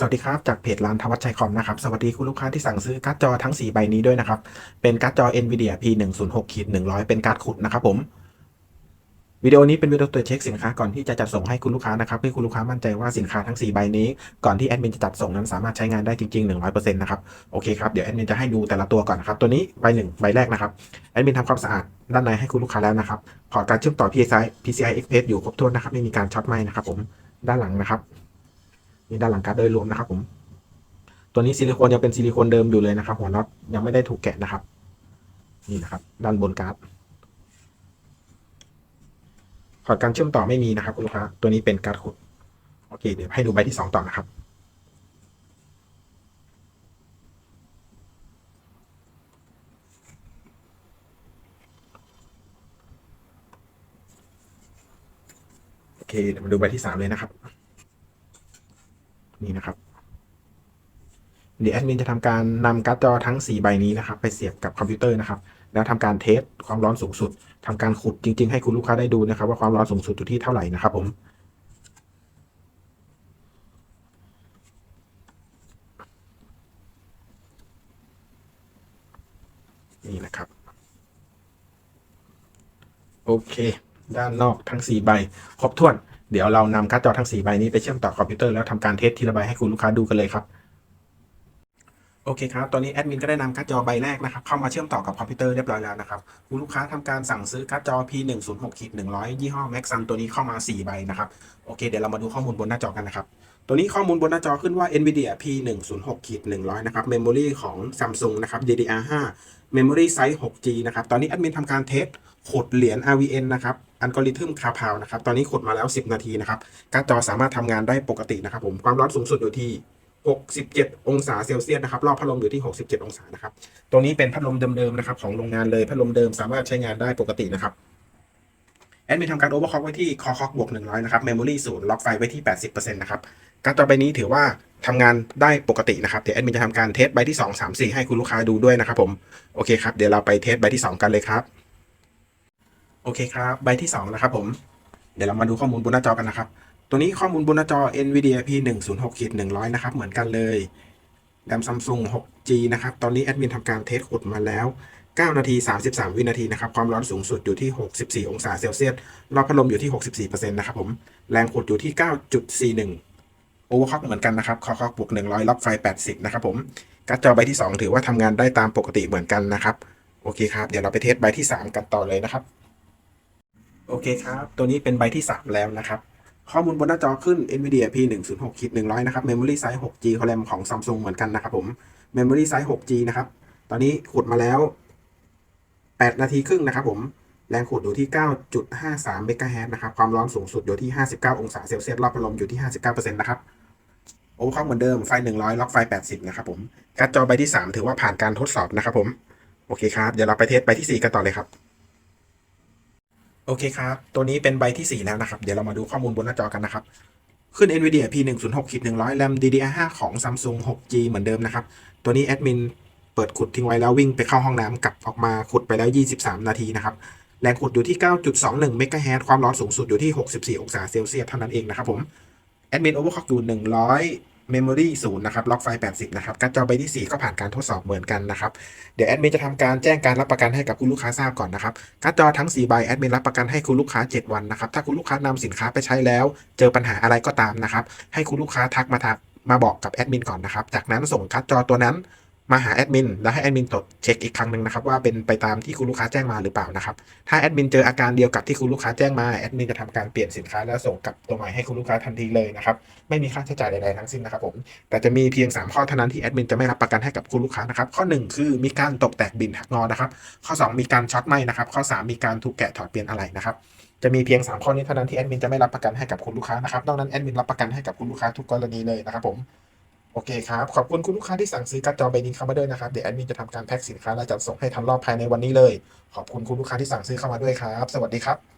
สวัสดีครับ จากเพจร้านทวัชชัยคอมนะครับ สวัสดีคุณลูกค้าที่สั่งซื้อการ์ดจอทั้ง 4 ใบนี้ด้วยนะครับ เป็นการ์ดจอ NVIDIA P106-100 เป็นการ์ดขุดนะครับผมวิดีโอนี้เป็นวิดีโอตรวจเช็คสินค้าก่อนที่จะจัดส่งให้คุณลูกค้านะครับเพื่อคุณลูกค้ามั่นใจว่าสินค้าทั้ง 4 ใบนี้ ก่อนที่แอดมินจะจัดส่งนั้นสามารถใช้งานได้จริง ๆ 100%นะครับโอเคครับเดี๋ยวแอดมินจะให้ดูแต่ละตัวก่อนนะครับตัวนี้ใบหนึ่งใบแรกนะครับแอดมินทำความสะอาดด้านในให้คุณลูกค้าแล้วนะครับพอร์ตการเชื่อมต่อ PCI PCI Express อยู่ครบถ้วนนะครับไม่มีการช็อตไหมนะครับผมด้านหลังนะครับ นี่ด้านหลังการ์ดโดยรวมนะครับผม ตัวนี้ซิลิโคนยังเป็นซิลิโคนเดิมอยู่เลยนะครับ หัวน็อตยังไม่ได้ถูกแกะนะครับ นี่นะครับ ด้านบนการ์ดพอร์ตการเชื่อมต่อไม่มีนะครับคุณลูกค้า ตัวนี้เป็นการ์ดขุด โอเค เดี๋ยวให้ดูใบที่สองต่อนะครับ โอเค เดี๋ยวมาดูใบที่สามเลยนะครับ นี่นะครับ เดี๋ยวแอดมินจะทำการนำการ์ดจอทั้ง 4 ใบนี้นะครับ ไปเสียบกับคอมพิวเตอร์นะครับ แล้วทำการเทสความร้อนสูงสุดทำการขุดจริง ๆ ให้คุณลูกค้าได้ดูนะครับ ว่าความร้อนสูงสุดอยู่ที่เท่าไหร่นะครับผมนี่นะครับ โอเค ด้านนอกทั้ง 4 ใบ ครบถ้วน เดี๋ยวเรานำการ์ดจอทั้ง 4 ใบนี้ไปเชื่อมต่อคอมพิวเตอร์แล้วทำการเทสทีละใบให้คุณลูกค้าดูกันเลยครับ โอเคครับ ตอนนี้แอดมินก็ได้นำการ์ดจอใบแรกนะครับเข้ามาเชื่อมต่อกับคอมพิวเตอร์เรียบร้อยแล้วนะครับคุณลูกค้าทำการสั่งซื้อการ์ดจอ P106-100 ยี่ห้อ Maxon ตัวนี้เข้ามา 4 ใบนะครับ โอเค เดี๋ยวเรามาดูข้อมูลบนหน้าจอกันนะครับ ตัวนี้ข้อมูลบนหน้าจอขึ้นว่า NVIDIA P106-100 นะครับ Memory ของ Samsung นะครับ DDR5 Memory Size 6G นะครับ ตอนนี้แอดมินทำการเทสขดเหรียญ RVN นะครับ อัลกอริทึมคาพาวนะครับ ตอนนี้ขดมาแล้ว 10 นาทีนะครับ การจอสามารถทำงานได้ปกตินะครับผม ความร้อนสูงสุดอยู่ที่ 67 องศาเซลเซียสนะครับ รอบพัดลมอยู่ที่ 67 องศานะครับ ตัวนี้เป็นพัดลมเดิมๆนะครับของโรงงานเลย พัดลมเดิมสามารถใช้งานได้ปกตินะครับ แอดมินทำการโอเวอร์คล็อกไว้ที่คอคอกบวก100นะครับเมมโมรี่ศูนย์ล็อกไฟไว้ที่80%นะครับการ์ดจอใบนี้ถือว่าทำงานได้ปกตินะครับ เดี๋ยวแอดมินจะทำการเทสใบที่2 3 4ให้คุณลูกค้าดูด้วยนะครับผมโอเคครับเดี๋ยวเราไปเทสใบที่2กันเลยครับโอเคครับใบที่2นะครับผมเดี๋ยวเรามาดูข้อมูลบนหน้าจอกันนะครับตัวนี้ข้อมูลบนหน้าจอ NVIDIA P106-100 นะครับเหมือนกันเลยแรม Samsung 6G นะครับ ตอนนี้แอดมินทำการเทสขุดมาแล้ว 9 นาที 33 วินาทีนะครับ ความร้อนสูงสุดอยู่ที่ 64 องศาเซลเซียส รอบพัดลมอยู่ที่ 64%นะครับผม แรงขุดอยู่ที่ 9.41 โอเวอร์คล็อกเหมือนกันนะครับคอคอกบวก 100 ล็อกไฟ 80 นะครับผม การ์ดจอใบที่ 2 ถือว่าทำงานได้ตามปกติเหมือนกันนะครับ โอเคครับ เดี๋ยวเราไปเทสใบที่ 3 กันต่อเลยนะครับ โอเคครับ ตัวนี้เป็นใบที่ 3 แล้วนะครับข้อมูลบนหน้าจอขึ้น NVIDIA P106-100 นะครับ Memory Size 6G คอแรมของ Samsung เหมือนกันนะครับผม Memory Size 6G นะครับ ตอนนี้ขุดมาแล้ว 8 นาทีครึ่งนะครับผม แรงขุดอยู่ที่ 9.53เมกะเฮิรตนะครับ ความร้อนสูงสุดอยู่ที่ 59 องศาเซลเซียส รอบพัดลมอยู่ที่ 59%นะครับ โอเวอร์คล็อกเหมือนเดิม ไฟ 100 ล็อกไฟ 80 นะครับผม การ์ดจอใบที่ 3 ถือว่าผ่านการทดสอบนะครับผม โอเคครับ เดี๋ยวเราไปเทสใบที่ 4 กันต่อเลยครับ โอเคครับ ตัวนี้เป็นใบที่ 4 แล้วนะครับ เดี๋ยวเรามาดูข้อมูลบนหน้าจอกันนะครับขึ้น NVIDIA P106-100 RAM DDR5 ของ Samsung 6G เหมือนเดิมนะครับ ตัวนี้แอดมิน เปิดขุดทิ้งไว้แล้ววิ่งไปเข้าห้องน้ำกลับออกมาขุดไปแล้ว 23 นาทีนะครับแรงขุดอยู่ที่ 9.21 เมกะเฮต์ความร้อนสูงสุดอยู่ที่ 64 องศาเซลเซียสเท่านั้นเองนะครับผมแอดมินโอเวอร์คล็อกอยู่ 100 Memory 0นะครับ ล็อกไฟ 80 นะครับ การ์ดจอใบที่ 4 ก็ผ่านการทดสอบเหมือนกันนะครับ เดี๋ยวแอดมินจะทำการแจ้งการรับประกันให้กับคุณลูกค้าทราบก่อนนะครับ การ์ดจอทั้ง 4 ใบแอดมินรับประกันให้คุณลูกค้า 7 วันนะครับ ถ้าคุณลูกค้านำสินค้าไปใช้แล้ว เจอปัญหาอะไรก็ตามนะครับ ให้คุณลูกค้าทักมาทักมาบอกกับแอดมินก่อนนะครับ จากนั้นส่งการ์ดจอตัวนั้น มาหาแอดมินแล้วให้แอดมินตรวจเช็คอีกครั้งหนึ่งนะครับว่าเป็นไปตามที่คุณลูกค้าแจ้งมาหรือเปล่านะครับ ถ้าแอดมินเจออาการเดียวกับที่คุณลูกค้าแจ้งมาแอดมินจะทำการเปลี่ยนสินค้าแล้วส่งกลับตัวใหม่ให้คุณลูกค้าทันทีเลยนะครับไม่มีค่าใช้จ่ายใดๆทั้งสิ้นนะครับผมแต่จะมีเพียง 3 ข้อเท่านั้นที่แอดมินจะไม่รับประกันให้กับคุณลูกค้านะครับข้อ 1 คือมีการตกแตกบินหักงอนะครับข้อ 2 มีการช็อตไหมนะครับข้อ 3 มีการถูกแกะถอดเปลี่ยนอะไรนะครับจะมีเพียง 3 ข้อนี้เท่านั้นที่แอดมินจะไม่รับประกันให้กับคุณลูกค้านะครับนอกนั้นแอดมินรับประกันให้กับคุณลูกค้าทุกกรณีเลยนะครับผม โอเคครับ ขอบคุณคุณลูกค้าที่สั่งซื้อการ์ดจอใบนี้เข้ามาด้วยนะครับ เดี๋ยวแอดมินจะทำการแพ็คสินค้าและจัดส่งให้ทันรอบภายในวันนี้เลย ขอบคุณคุณลูกค้าที่สั่งซื้อเข้ามาด้วยครับ สวัสดีครับ